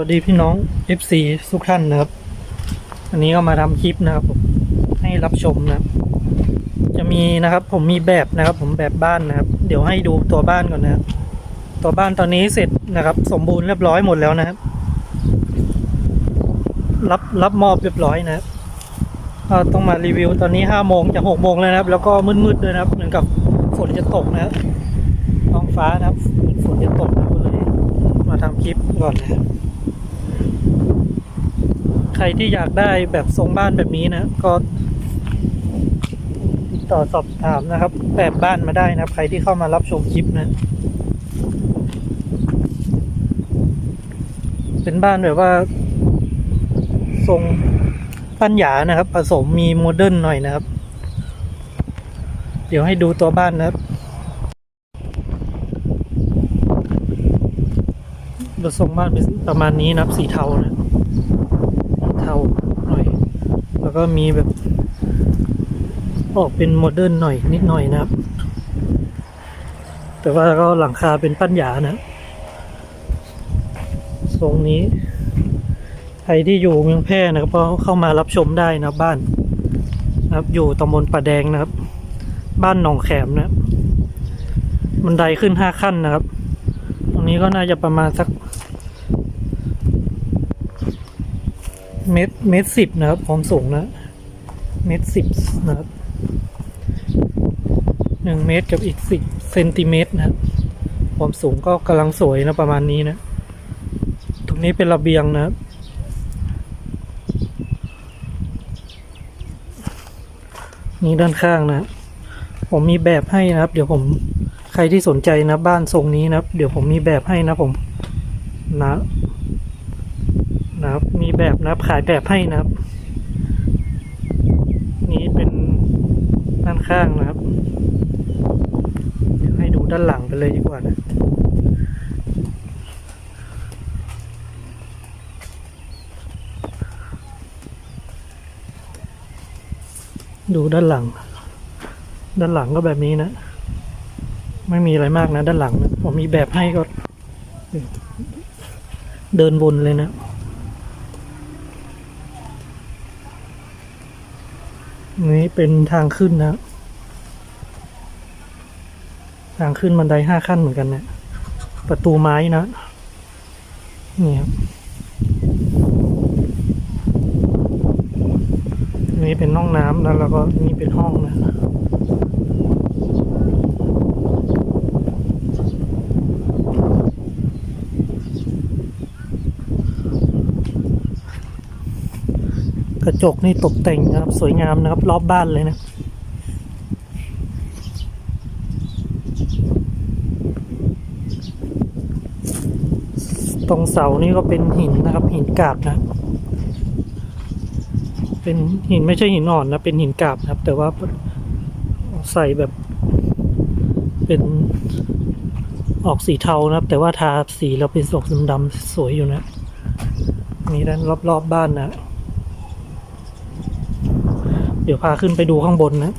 วัสดีพี่น้อง FC ทุกท่านนะครับ อันนี้ก็มาทำคลิปนะครับผมให้รับชมนะครับ จะมีนะครับ ผมมีแบบนะครับ ผมแบบบ้านนะครับ เดี๋ยวให้ดูตัวบ้านก่อนนะครับ ตัวบ้านตอนนี้เสร็จนะครับ สมบูรณ์เรียบร้อยหมดแล้วนะครับ รับรับมอบเรียบร้อยนะครับก็ต้องมารีวิวตอนนี้ห้าโมงจะหกโมงแล้วนะครับ แล้วก็มืดๆด้วยนะครับ เหมือนกับฝนจะตกนะครับท้องฟ้านะครับฝนจะตกก็เลยมาทำคลิปก่อนนะครับ ใครที่อยากได้แบบทรงบ้านแบบนี้นะ ก็ติดต่อสอบถามนะครับ แบบบ้านมาได้นะใครที่เข้ามารับชมคลิปนะ เป็นบ้านแบบว่า ทรงปัญญานะครับ ผสมมีโมเดิร์นหน่อยนะครับ เดี๋ยวให้ดูตัวบ้านนะครับเราทรงบ้านเป็นประมาณนี้นะครับสีเทานะ เทาหน่อย แล้ว ก็มีแบบ ออกเป็นโมเดิร์นหน่อยนิดหน่อยนะครับ แต่ว่าก็หลังคาเป็นปั้นหยานะทรงนี้ ใครที่อยู่เมืองแพร่นะครับก็เข้ามารับชมได้นะบ้านนะครับอยู่ตำบลป่าแดงนะครับ บ้านหนองแขมนะบันไดขึ้นห้าขั้นนะครับ ตรงนี้ก็น่าจะประมาณสัก เมตรเมตรสิบนะครับความสูงนะ เมตรสิบนะครับหนึ่งเมตรกับอีกสิบเซนติเมตรนะครับ ความสูงก็กำลังสวยนะประมาณนี้นะ ตรงนี้เป็นระเบียงนะครับนี่ด้านข้างนะ ผมมีแบบให้นะครับ เดี๋ยวผมใครที่สนใจนะบ้านทรงนี้นะครับ เดี๋ยวผมมีแบบให้นะผมนะนะครับ แบบนะครับ ขายแบบให้นะครับ นี่เป็นด้านข้างนะครับ ให้ดูด้านหลังไปเลยดีกว่านะดูด้านหลัง ด้านหลังก็แบบนี้นะ ไม่มีอะไรมากนะ ด้านหลังนะผมมีแบบให้ก็ เดินวนเลยนะ นี่เป็นทางขึ้นนะ ทางขึ้นบันไดห้าขั้นเหมือนกันเนะประตูไม้นะ นี่ครับ นี่เป็นห้องน้ำแล้วแล้วก็นี่เป็นห้องนะ กระจกนี่ตกแต่งนะครับ สวยงามนะครับ รอบบ้านเลยนะ ตรงเสานี่ก็เป็นหินนะครับ หินกาบนะ เป็นหินไม่ใช่หินอ่อนนะ เป็นหินกาบนะครับ แต่ว่าใส่แบบ เป็นออกสีเทานะครับ แต่ว่าทาสีเราเป็นสีดำๆสวยอยู่นะนี่ด้านรอบๆบบ้านนะ เดี๋ยวพาขึ้นไปดูข้างบนนะ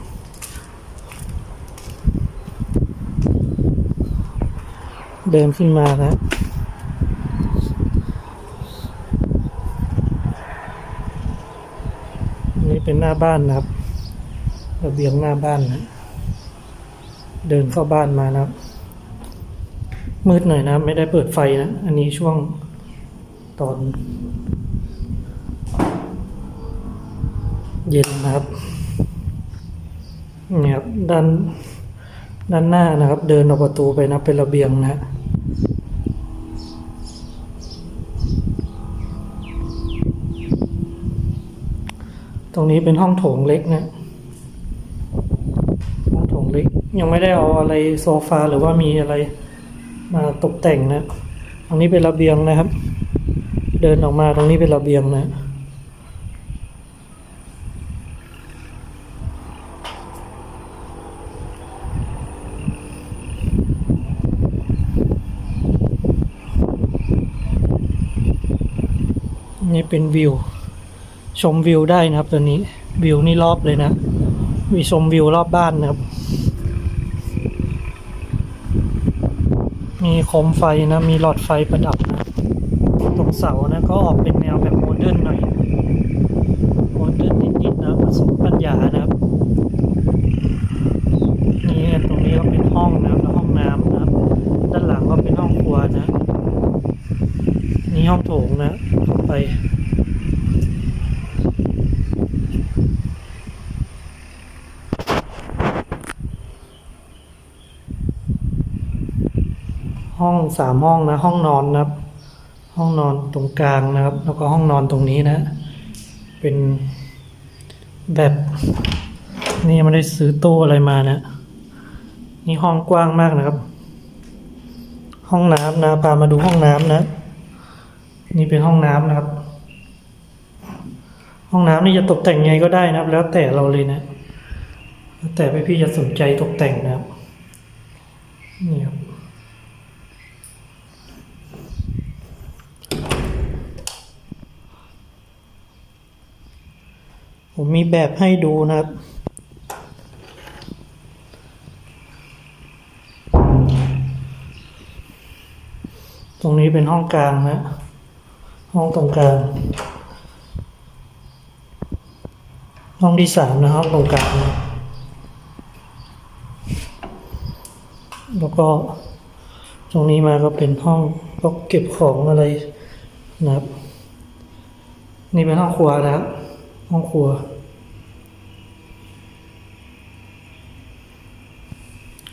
เดินขึ้นมานะนี่เป็นหน้าบ้านนะครับระเบียงหน้าบ้านนะ เดินเข้าบ้านมานะครับ มืดหน่อยนะ ไม่ได้เปิดไฟนะ อันนี้ช่วงตอน เย็นนะครับเนี่ยครับด้านด้านหน้านะครับ เดินออกประตูไปนะเป็นระเบียงนะฮะตรงนี้เป็นห้องโถงเล็กนะห้องโถงเล็ก ยังไม่ได้เอาอะไรโซฟาหรือว่ามีอะไรมาตกแต่งนะตรงนี้เป็นระเบียงนะครับ เดินออกมาตรงนี้เป็นระเบียงนะ นี่เป็นวิว ชมวิวได้นะครับตัวนี้วิวนี่รอบเลยนะมีชมวิวรอบบ้านนะครับ มีโคมไฟนะ มีหลอดไฟประดับนะตกองเสานะ ก็ออกเป็นแนวแบบโมเดิร์นหน่อยโมเดิร์นนิดๆนะผสมปัญญานะครับนี่ตรงนี้ก็เป็นห้องนะครับแล้วห้องน้ำนะครับด้านหลังก็เป็นห้องครัวนะ นี่ห้องโถงนะเข้าไป สามห้องนะ ห้องนอนนะครับ ห้องนอนตรงกลางนะครับ แล้วก็ห้องนอนตรงนี้นะ เป็นแบบนี่ไม่ได้ซื้อตู้อะไรมานะ นี่ห้องกว้างมากนะครับ ห้องน้ำนะพามาดูห้องน้ำนะ นี่เป็นห้องน้ำนะครับ ห้องน้ำนี่จะตกแต่งไงก็ได้นะครับ แล้วแต่เราเลยนะ แล้วแต่พี่ๆจะสนใจตกแต่งนะครับนี่ครับ ผมมีแบบให้ดูนะครับ ตรงนี้เป็นห้องกลางนะ ห้องตรงกลาง ห้องที่สามนะห้องตรงกลางนะแล้วก็ตรงนี้มาก็เป็นห้องก็เก็บของอะไรนะครับ นี่เป็นห้องครัวนะครับห้องครัว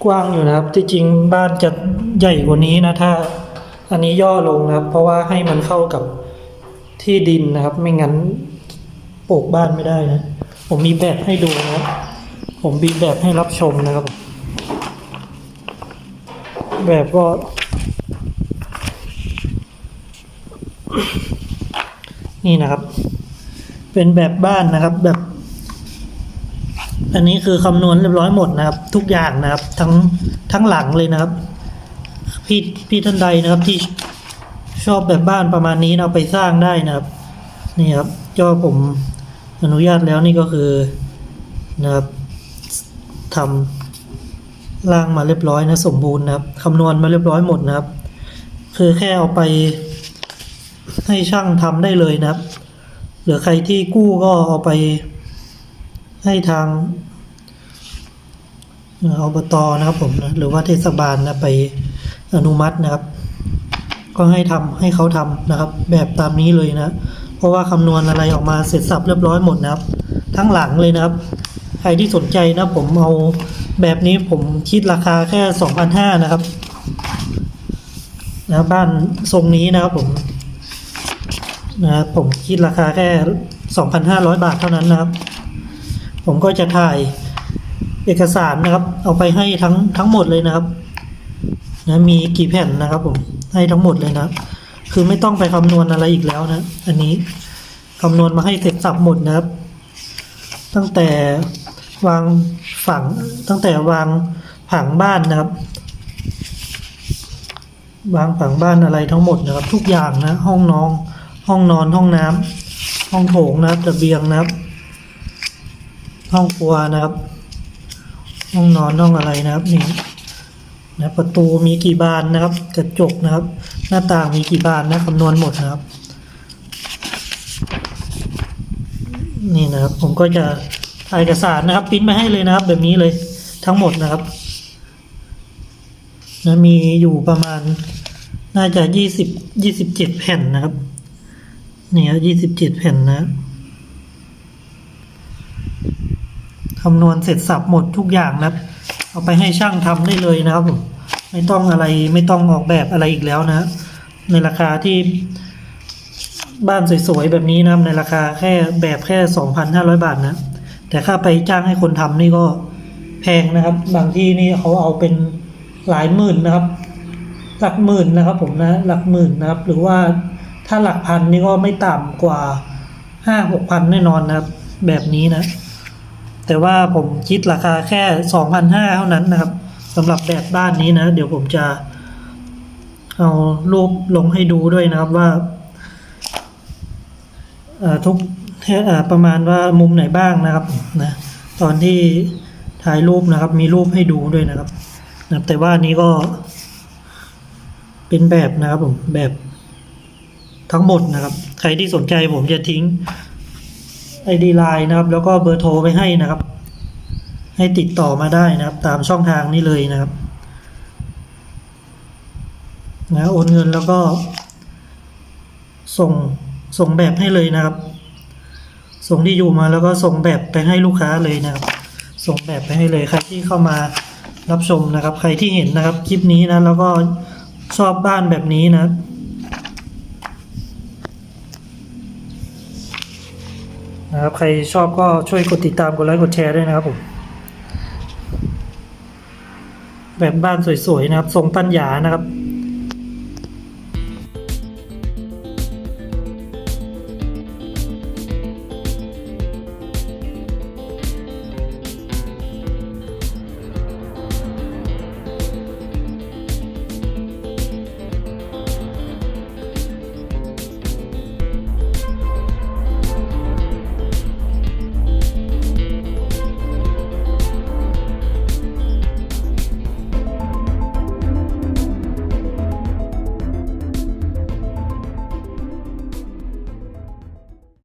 กว้างอยู่นะครับ ที่จริงบ้านจะใหญ่กว่านี้นะ ถ้าอันนี้ย่อลงนะครับ เพราะว่าให้มันเข้ากับที่ดินนะครับ ไม่งั้นปลูกบ้านไม่ได้นะ ผมมีแบบให้ดูนะครับ ผมมีแบบให้รับชมนะครับ แบบก็นี่นะครับ เป็นแบบบ้านนะครับแบบ อันนี้คือคำนวณเรียบร้อยหมดนะครับ ทุกอย่างนะครับ ทั้งทั้งหลังเลยนะครับ พี่พี่ท่านใดนะครับที่ชอบแบบบ้านประมาณนี้เอาไปสร้างได้นะครับนี่ครับก็ผมอนุญาตแล้วนี่ก็คือนะครับทำร่างมาเรียบร้อยนะสมบูรณ์นะครับคำนวณมาเรียบร้อยหมดนะครับ คือแค่เอาไปให้ช่างทำได้เลยนะครับหรือใครที่กู้ก็เอาไป ให้ทางเอ่ออบตนะครับผมนะหรือว่าเทศบาลนะไปอนุมัตินะครับ ก็ให้ทำให้เขาทำนะครับ แบบตามนี้เลยนะ เพราะว่าคำนวณอะไรออกมาเสร็จสับเรียบร้อยหมดนะครับ ทั้งหลังเลยนะครับ ใครที่สนใจนะผมเอาแบบนี้ผมคิดราคาแค่สองพันห้านะครับนะบ้านทรงนี้นะครับผมนะครับผมคิดราคาแค่2,500บาทเท่านั้นนะครับ ผมก็จะถ่ายเอกสารนะครับ เอาไปให้ทั้งทั้งหมดเลยนะครับนะมีกี่แผ่นนะครับ ผมให้ทั้งหมดเลยนะค,คือไม่ต้องไปคำนวณอะไรอีกแล้วนะ อันนี้คำนวณมาให้เสร็จสับหมดนะครับ ตั้งแต่วางฝังตั้งแต่วางผังบ้านนะครับ วางผังบ้านอะไรทั้งหมดนะครับ ทุกอย่างนะ ห้องนอนห้องนอนห้องน้ำห้องโถงนะครับระเบียงนะครับ ห้องครัวนะครับ ห้องนอนห้องอะไรนะครับนี่นะประตูมีกี่บานนะครับ กระจกนะครับ หน้าต่างมีกี่บานนะคำนวณหมดนะครับ นี่นะครับ ผมก็จะถ่ายเอกสารนะครับปริ้นมาให้เลยนะครับ แบบนี้เลยทั้งหมดนะครับนะมีอยู่ประมาณน่าจะยี่สิบยี่สิบเจ็ดแผ่นนะครับ เนี่ยยี่สิบเจ็ดแผ่นนะ คำนวณเสร็จสับหมดทุกอย่างนะครับ เอาไปให้ช่างทำได้เลยนะครับผมไม่ต้องอะไรไม่ต้องออกแบบอะไรอีกแล้วนะ ในราคาที่บ้านสวยๆแบบนี้นะในราคาแค่แบบแค่สองพันห้าร้อยบาทนะ แต่ค่าไปจ้างให้คนทำนี่ก็แพงนะครับ บางที่นี่เขาเอาเป็นหลายหมื่นนะครับ หลักหมื่นนะครับ ผมนะ หลักหมื่นนะครับ หรือว่าถ้าหลักพันนี่ก็ไม่ต่ำกว่าห้าหกพันแน่นอนนะครับ แบบนี้นะ แต่ว่าผมคิดราคาแค่สองพันห้าเท่านั้นนะครับสำหรับแบบบ้านนี้นะ เดี๋ยวผมจะ เอารูปลงให้ดูด้วยนะครับว่าทุกประมาณว่ามุมไหนบ้างนะครับนะตอนที่ถ่ายรูปนะครับ มีรูปให้ดูด้วยนะครับนะแต่ว่านนี้ก็ เป็นแบบนะครับผมแบบทั้งหมดนะครับ ใครที่สนใจผมจะทิ้ง ไอดีไลน์นะครับ แล้วก็เบอร์โทรไปให้นะครับ ให้ติดต่อมาได้นะครับ ตามช่องทางนี้เลยนะครับนะโอนเงินแล้วก็ ส่งส่งแบบให้เลยนะครับ ส่งที่อยู่มาแล้วก็ส่งแบบไปให้ลูกค้าเลยนะครับ ส่งแบบไปให้เลยใครที่เข้ามารับชมนะครับ ใครที่เห็นนะครับ คลิปนี้นะแล้วก็ชอบบ้านแบบนี้นะ นะครับ ใครชอบก็ช่วยกดติดตามกดไลค์กดแชร์ด้วยนะครับผมแบบบ้านสวยๆนะครับ ทรงปัญญานะครับ